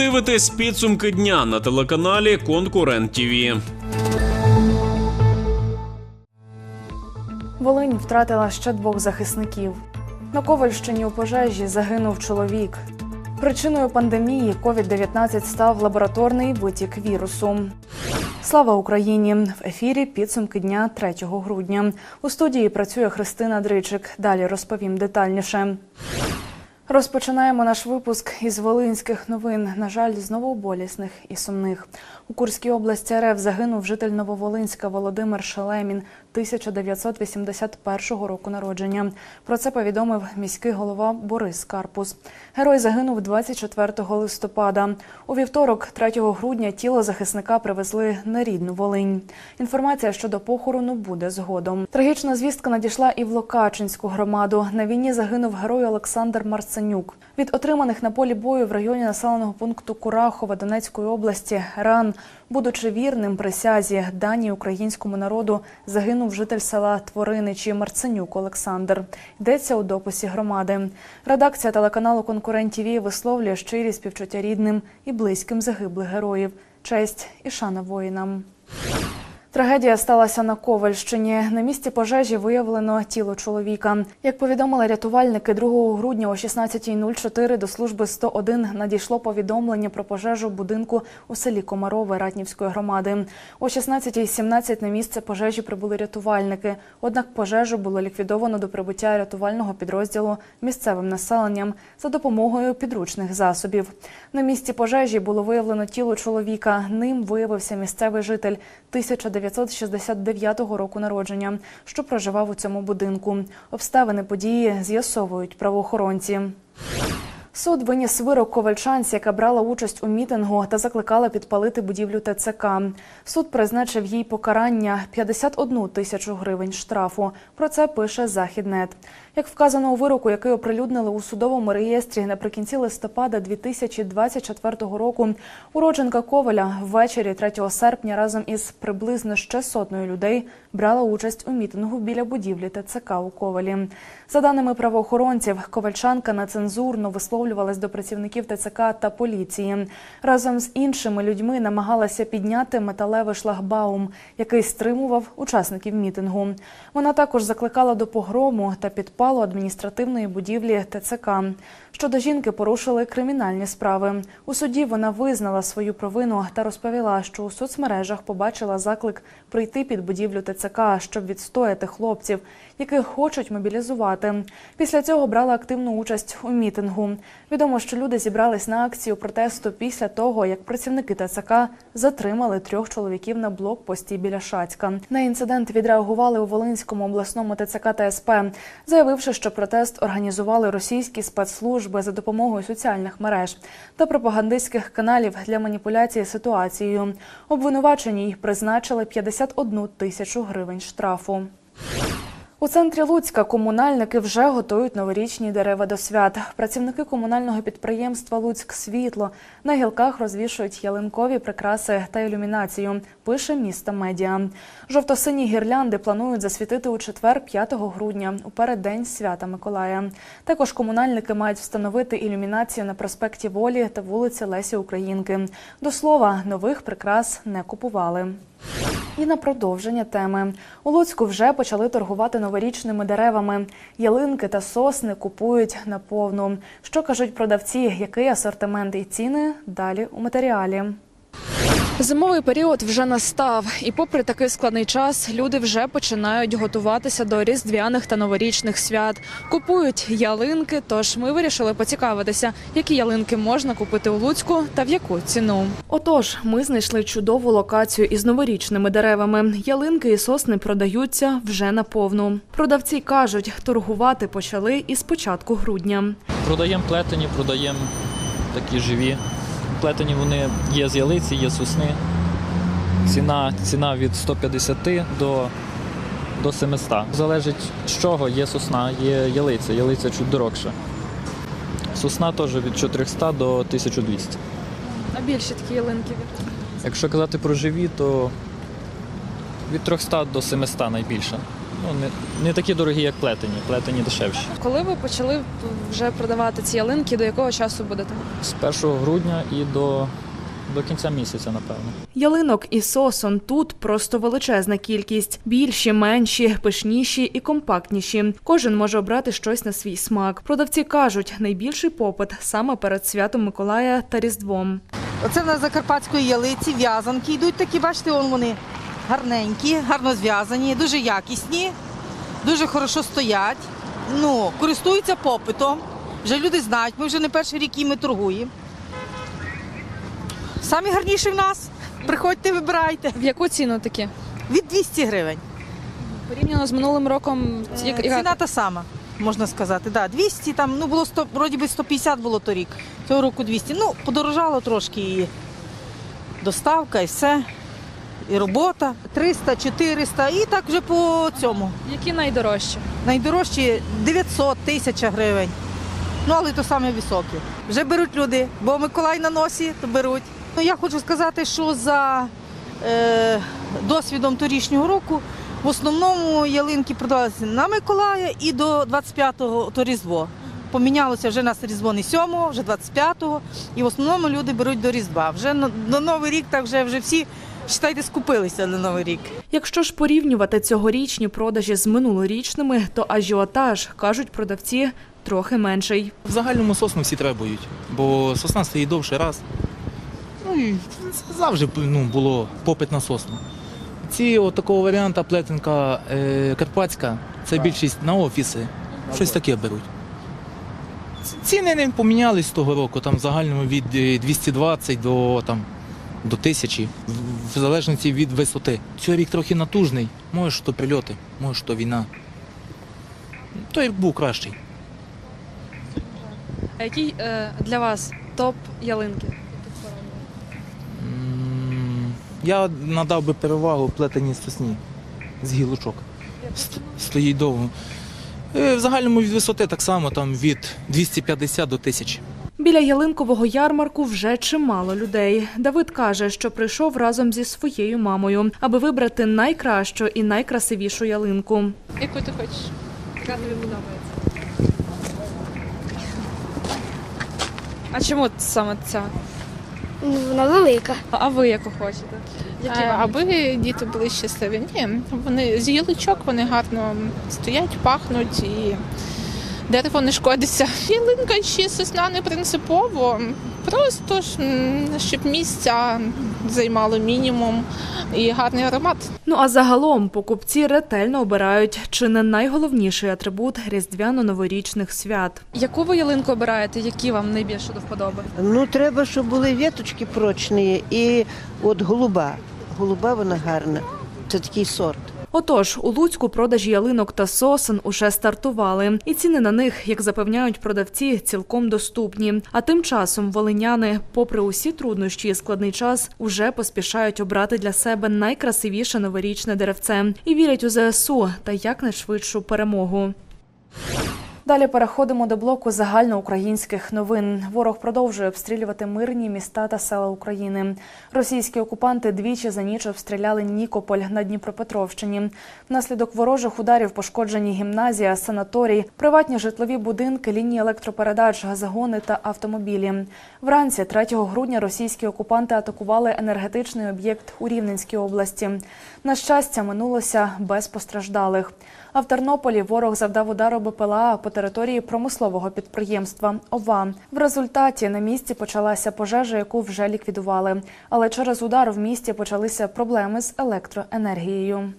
дивитесь підсумки дня на телеканалі Конкурент ТІВІ. Волинь втратила ще двох захисників. На Ковальщині у пожежі загинув чоловік. Причиною пандемії COVID-19 став лабораторний витік вірусу. Слава Україні! В ефірі підсумки дня 3 грудня. У студії працює Христина Дричик. Далі розповім детальніше. Розпочинаємо наш випуск із волинських новин. На жаль, знову болісних і сумних. У Курській області РФ загинув житель Нововолинська Володимир Шелемін 1981 року народження. Про це повідомив міський голова Борис Карпус. Герой загинув 24 листопада. У вівторок, 3 грудня, тіло захисника привезли на рідну Волинь. Інформація щодо похорону буде згодом. Трагічна звістка надійшла і в Локачинську громаду. На війні загинув герой Олександр Марценюк. Від отриманих на полі бою в районі населеного пункту Курахова Донецької області ран, будучи вірним присязі даній українському народу, загинув житель села Твориничі Марценюк Олександр. Йдеться у дописі громади. Редакція телеканалу Конкурент ТВ висловлює щирі співчуття рідним і близьким загиблих героїв. Честь і шана воїнам. Трагедія сталася на Ковальщині. На місці пожежі виявлено тіло чоловіка. Як повідомили рятувальники, 2 грудня о 16.04 до служби 101 надійшло повідомлення про пожежу будинку у селі Комарове Ратнівської громади. О 16.17 на місце пожежі прибули рятувальники. Однак пожежу було ліквідовано до прибуття рятувального підрозділу місцевим населенням за допомогою підручних засобів. На місці пожежі було виявлено тіло чоловіка. Ним виявився місцевий житель 1969 року народження, що проживав у цьому будинку. Обставини події з'ясовують правоохоронці. Суд виніс вирок ковальчанці, яка брала участь у мітингу та закликала підпалити будівлю ТЦК. Суд призначив їй покарання 51 тисячу гривень штрафу. Про це пише Західнет. Як вказано у вироку, який оприлюднили у судовому реєстрі наприкінці листопада 2024 року, уродженка Коваля ввечері 3 серпня разом із приблизно ще сотнею людей брала участь у мітингу біля будівлі ТЦК у Ковалі. За даними правоохоронців, ковальчанка нецензурно висловлювалась до працівників ТЦК та поліції. Разом з іншими людьми намагалася підняти металевий шлагбаум, який стримував учасників мітингу. Вона також закликала до погрому та підпалу адміністративної будівлі ТЦК. Щодо жінки порушили кримінальні справи. У суді вона визнала свою провину та розповіла, що у соцмережах побачила заклик прийти під будівлю ТЦК, щоб відстояти хлопців, яких хочуть мобілізувати. Після цього брала активну участь у мітингу. Відомо, що люди зібрались на акцію протесту після того, як працівники ТЦК затримали трьох чоловіків на блокпості біля Шацька. На інцидент відреагували у Волинському обласному ТЦК та СП, заявивши, що протест організували російські спецслужби за допомогою соціальних мереж та пропагандистських каналів для маніпуляції ситуацією. Обвинувачені їх призначили 51 тисячу гривень штрафу. У центрі Луцька комунальники вже готують новорічні дерева до свят. Працівники комунального підприємства Луцьк Світло на гілках розвішують ялинкові прикраси та ілюмінацію. Пише місто медіа. Жовто-сині гірлянди планують засвітити у четвер, 5 грудня, у переддень свята Миколая. Також комунальники мають встановити ілюмінацію на проспекті Волі та вулиці Лесі Українки. До слова, нових прикрас не купували. І на продовження теми у Луцьку вже почали торгувати новорічними деревами. Ялинки та сосни купують наповну. Що кажуть продавці, який асортимент і ціни далі у матеріалі. Зимовий період вже настав, і попри такий складний час, люди вже починають готуватися до різдвяних та новорічних свят. Купують ялинки. Тож ми вирішили поцікавитися, які ялинки можна купити у Луцьку та в яку ціну. Отож, ми знайшли чудову локацію із новорічними деревами. Ялинки і сосни продаються вже наповну. Продавці кажуть, торгувати почали із початку грудня. Продаємо плетені, продаємо такі живі. Плетені вони є з ялиці, є з сосни. Ціна, ціна від 150 до, до 700. Залежить з чого, є сосна, є ялиця. Ялиця чуть дорогша. Сосна теж від 400 до 1200. А більші такі ялинки від? Якщо казати про живі, то від 300 до 700 найбільше. Ну, не, не такі дорогі, як плетені, плетені дешевші. Коли ви почали вже продавати ці ялинки, до якого часу будете? З 1 грудня і до, до кінця місяця, напевно. Ялинок і сосон тут просто величезна кількість. Більші, менші, пишніші і компактніші. Кожен може обрати щось на свій смак. Продавці кажуть, найбільший попит саме перед святом Миколая та Різдвом. Оце в нас закарпатської ялиці, в'язанки йдуть такі, бачите, он вони гарненькі, гарно зв'язані, дуже якісні, дуже хорошо стоять. Ну, користуються попитом. Вже люди знають, ми вже не перший рік їми торгуємо. Самі гарніші в нас. Приходьте, вибирайте. В яку ціну такі? Від 200 гривень. Порівняно з минулим роком, Е, як- Ціна та сама, можна сказати. Да, 200, там, ну, було 100, вроді би 150 було торік. Цього року 200. Ну, подорожало трошки і доставка, і все. І робота. 300, 400, і так вже по цьому. які найдорожчі? Найдорожчі 900, 1000 гривень. Ну, але то саме високі. Вже беруть люди, бо Миколай на носі, то беруть. Ну, я хочу сказати, що за е, досвідом торішнього року в основному ялинки продавалися на Миколая і до 25-го то Різдво. Помінялося вже на Різдво не 7-го, вже 25-го. І в основному люди беруть до Різдва. Вже на, на Новий рік так вже, вже всі, вважайте, скупилися на Новий рік. Якщо ж порівнювати цьогорічні продажі з минулорічними, то ажіотаж, кажуть продавці, трохи менший. В загальному сосну всі требують, бо сосна стоїть довше раз. Ну і завжди ну, було попит на сосну. Ці от такого варіанта плетенка е, карпатська, це більшість на офіси. Щось таке беруть. Ціни не помінялись з того року, там в загальному від е, 220 до, там, до 1000, в, залежності від висоти. Цей рік трохи натужний, може, що прильоти, може, що війна. Той рік був кращий. А який е, для вас топ ялинки? Я надав би перевагу плетеній сосні з гілочок. Стоїть довго. Е, В загальному від висоти так само, там від 250 до 1000. Біля ялинкового ярмарку вже чимало людей. Давид каже, що прийшов разом зі своєю мамою, аби вибрати найкращу і найкрасивішу ялинку. Яку ти хочеш? Яка тобі подобається? А чому саме ця? Ну, вона велика. А ви яку хочете? Які вам? Аби діти були щасливі. Ні, вони з гілочок вони гарно стоять, пахнуть і дерево не шкодиться. Ялинка чи сосна не принципово. Просто ж щоб місця займало мінімум і гарний аромат. Ну а загалом покупці ретельно обирають чи не найголовніший атрибут різдвяно-новорічних свят. Яку ви ялинку обираєте? Які вам найбільше до вподоби? Ну, треба, щоб були веточки прочні і от голуба. Голуба вона гарна. Це такий сорт. Отож, у Луцьку продажі ялинок та сосен уже стартували, і ціни на них, як запевняють продавці, цілком доступні. А тим часом волиняни, попри усі труднощі і складний час, уже поспішають обрати для себе найкрасивіше новорічне деревце і вірять у ЗСУ та якнайшвидшу перемогу. Далі переходимо до блоку загальноукраїнських новин. Ворог продовжує обстрілювати мирні міста та села України. Російські окупанти двічі за ніч обстріляли Нікополь на Дніпропетровщині. Внаслідок ворожих ударів пошкоджені гімназія, санаторій, приватні житлові будинки, лінії електропередач, газогони та автомобілі. Вранці 3 грудня російські окупанти атакували енергетичний об'єкт у Рівненській області. На щастя, минулося без постраждалих. А в Тернополі ворог завдав удару БПЛА по території промислового підприємства ОВА. В результаті на місці почалася пожежа, яку вже ліквідували. Але через удар в місті почалися проблеми з електроенергією.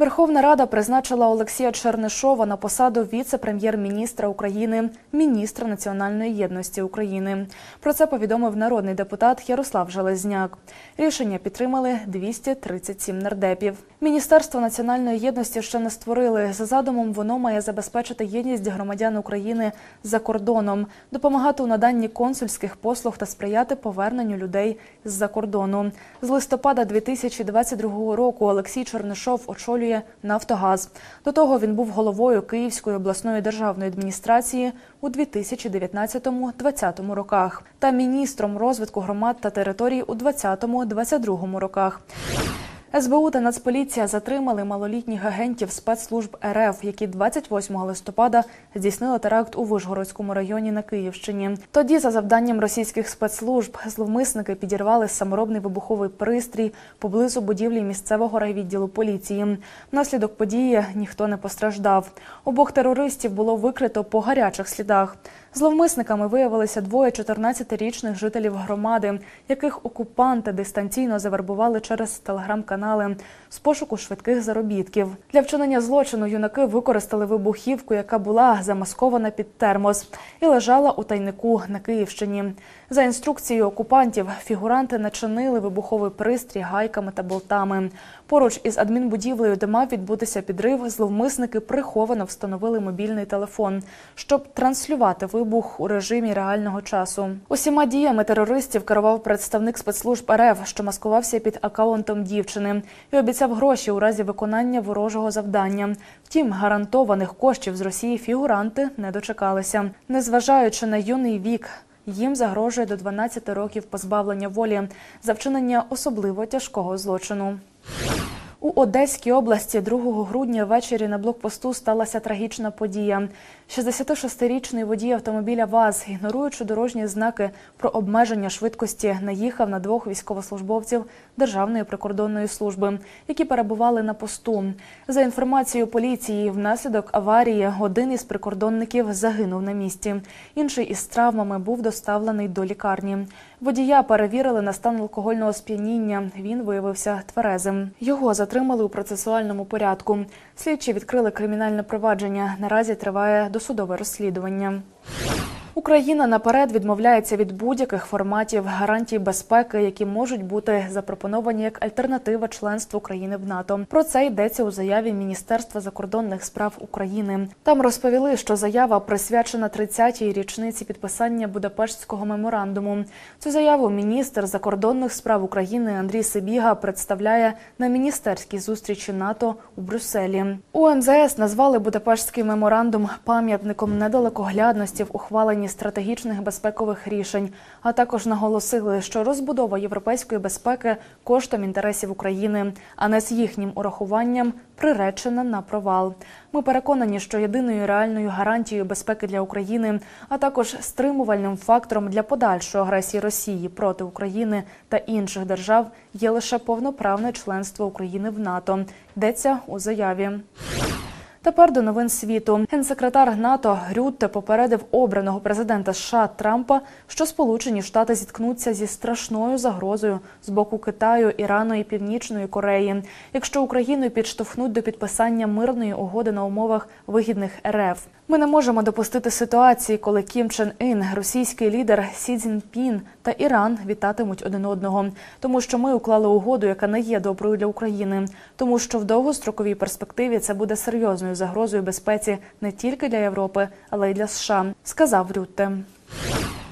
Верховна Рада призначила Олексія Чернишова на посаду віце-прем'єр-міністра України, міністра національної єдності України. Про це повідомив народний депутат Ярослав Железняк. Рішення підтримали 237 нардепів. Міністерство національної єдності ще не створили. За задумом воно має забезпечити єдність громадян України за кордоном, допомагати у наданні консульських послуг та сприяти поверненню людей з-за кордону. З листопада 2022 року Олексій Чернишов очолює Нафтогаз. До того він був головою Київської обласної державної адміністрації у 2019-2020 роках та міністром розвитку громад та територій у 2020-2022 роках. СБУ та Нацполіція затримали малолітніх агентів спецслужб РФ, які 28 листопада здійснили теракт у Вишгородському районі на Київщині. Тоді, за завданням російських спецслужб, зловмисники підірвали саморобний вибуховий пристрій поблизу будівлі місцевого райвідділу поліції. Внаслідок події ніхто не постраждав. Обох терористів було викрито по гарячих слідах. Зловмисниками виявилися двоє 14-річних жителів громади, яких окупанти дистанційно завербували через телеграм-канали з пошуку швидких заробітків. Для вчинення злочину юнаки використали вибухівку, яка була замаскована під термос і лежала у тайнику на Київщині. За інструкцією окупантів фігуранти начинили вибуховий пристрій гайками та болтами. Поруч із адмінбудівлею, де мав відбутися підрив, зловмисники приховано встановили мобільний телефон, щоб транслювати вибух у режимі реального часу. Усіма діями терористів керував представник спецслужб РФ, що маскувався під акаунтом дівчини, і обіцяв гроші у разі виконання ворожого завдання. Втім, гарантованих коштів з Росії фігуранти не дочекалися, незважаючи на юний вік. Їм загрожує до 12 років позбавлення волі за вчинення особливо тяжкого злочину. У Одеській області 2 грудня ввечері на блокпосту сталася трагічна подія. 66-річний водій автомобіля ВАЗ, ігноруючи дорожні знаки про обмеження швидкості, наїхав на двох військовослужбовців Державної прикордонної служби, які перебували на посту. За інформацією поліції, внаслідок аварії один із прикордонників загинув на місці. Інший із травмами був доставлений до лікарні. Водія перевірили на стан алкогольного сп'яніння. Він виявився тверезим. Його затримали у процесуальному порядку. Слідчі відкрили кримінальне провадження. Наразі триває досудове розслідування. Україна наперед відмовляється від будь-яких форматів гарантій безпеки, які можуть бути запропоновані як альтернатива членству України в НАТО. Про це йдеться у заяві Міністерства закордонних справ України. Там розповіли, що заява присвячена 30-й річниці підписання Будапештського меморандуму. Цю заяву міністр закордонних справ України Андрій Сибіга представляє на міністерській зустрічі НАТО у Брюсселі. У МЗС назвали Будапештський меморандум пам'ятником недалекоглядності в ухваленні стратегічних безпекових рішень, а також наголосили, що розбудова європейської безпеки коштом інтересів України, а не з їхнім урахуванням приречена на провал. Ми переконані, що єдиною реальною гарантією безпеки для України, а також стримувальним фактором для подальшої агресії Росії проти України та інших держав є лише повноправне членство України в НАТО. Йдеться у заяві. Тепер до новин світу. Генсекретар НАТО Грютте попередив обраного президента США Трампа, що Сполучені Штати зіткнуться зі страшною загрозою з боку Китаю, Ірану і Північної Кореї, якщо Україну підштовхнуть до підписання мирної угоди на умовах вигідних РФ. Ми не можемо допустити ситуації, коли Кім Чен Ін, російський лідер Сі Цзіньпін та Іран вітатимуть один одного, тому що ми уклали угоду, яка не є доброю для України, тому що в довгостроковій перспективі це буде серйозною загрозою безпеці не тільки для Європи, але й для США, сказав Рютте.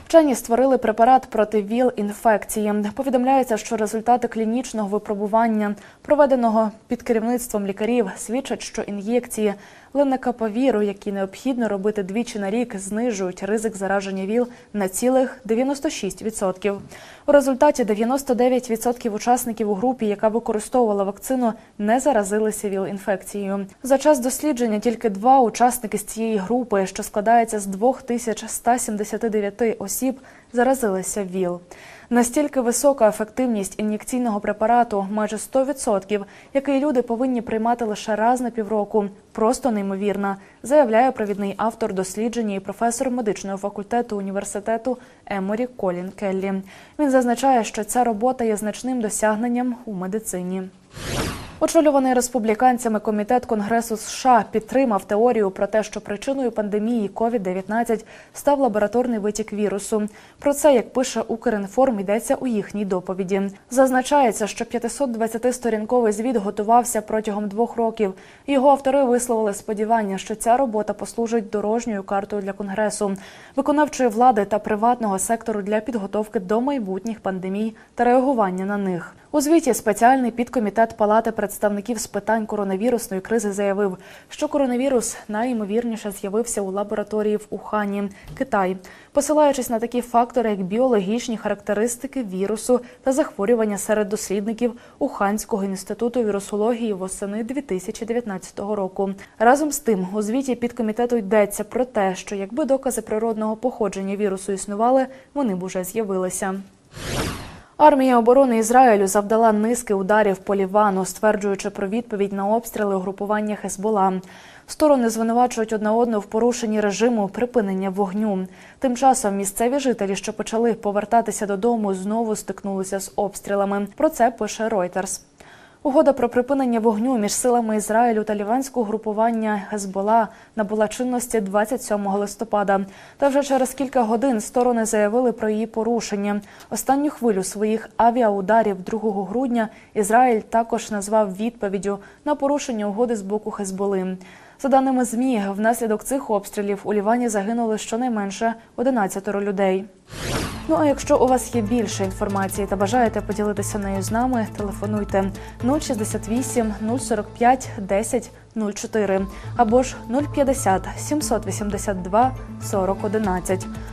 Вчені створили препарат проти ВІЛ-інфекції. Повідомляється, що результати клінічного випробування, проведеного під керівництвом лікарів, свідчать, що ін'єкції ленекапавіру, які необхідно робити двічі на рік, знижують ризик зараження ВІЛ на цілих 96%. У результаті 99% учасників у групі, яка використовувала вакцину, не заразилися ВІЛ-інфекцією. За час дослідження тільки два учасники з цієї групи, що складається з 2179 осіб, заразилися ВІЛ. Настільки висока ефективність ін'єкційного препарату, майже 100%, який люди повинні приймати лише раз на півроку, просто неймовірна, заявляє провідний автор дослідження і професор медичного факультету університету Еморі Колін Келлі. Він зазначає, що ця робота є значним досягненням у медицині. Очолюваний республіканцями комітет Конгресу США підтримав теорію про те, що причиною пандемії COVID-19 став лабораторний витік вірусу. Про це, як пише Укрінформ, йдеться у їхній доповіді. Зазначається, що 520-сторінковий звіт готувався протягом двох років. Його автори висловили сподівання, що ця робота послужить дорожньою картою для конгресу, виконавчої влади та приватного сектору для підготовки до майбутніх пандемій та реагування на них. У звіті спеціальний підкомітет Палати представників з питань коронавірусної кризи заявив, що коронавірус найімовірніше з'явився у лабораторії в Ухані, Китай, посилаючись на такі фактори, як біологічні характеристики вірусу та захворювання серед дослідників Уханського інституту вірусології восени 2019 року. Разом з тим, у звіті підкомітету йдеться про те, що якби докази природного походження вірусу існували, вони б уже з'явилися. Армія оборони Ізраїлю завдала низки ударів по Лівану, стверджуючи про відповідь на обстріли угрупування Хезбола. Сторони звинувачують одна одну в порушенні режиму припинення вогню. Тим часом місцеві жителі, що почали повертатися додому, знову стикнулися з обстрілами. Про це пише Reuters. Угода про припинення вогню між силами Ізраїлю та ліванського групування Хезбола набула чинності 27 листопада. Та вже через кілька годин сторони заявили про її порушення. Останню хвилю своїх авіаударів 2 грудня Ізраїль також назвав відповіддю на порушення угоди з боку Хезболи. За даними ЗМІ, внаслідок цих обстрілів у Лівані загинули щонайменше 11 людей. Ну а якщо у вас є більше інформації та бажаєте поділитися нею з нами, телефонуйте 068 045 10 04 або ж 050 782 40 11.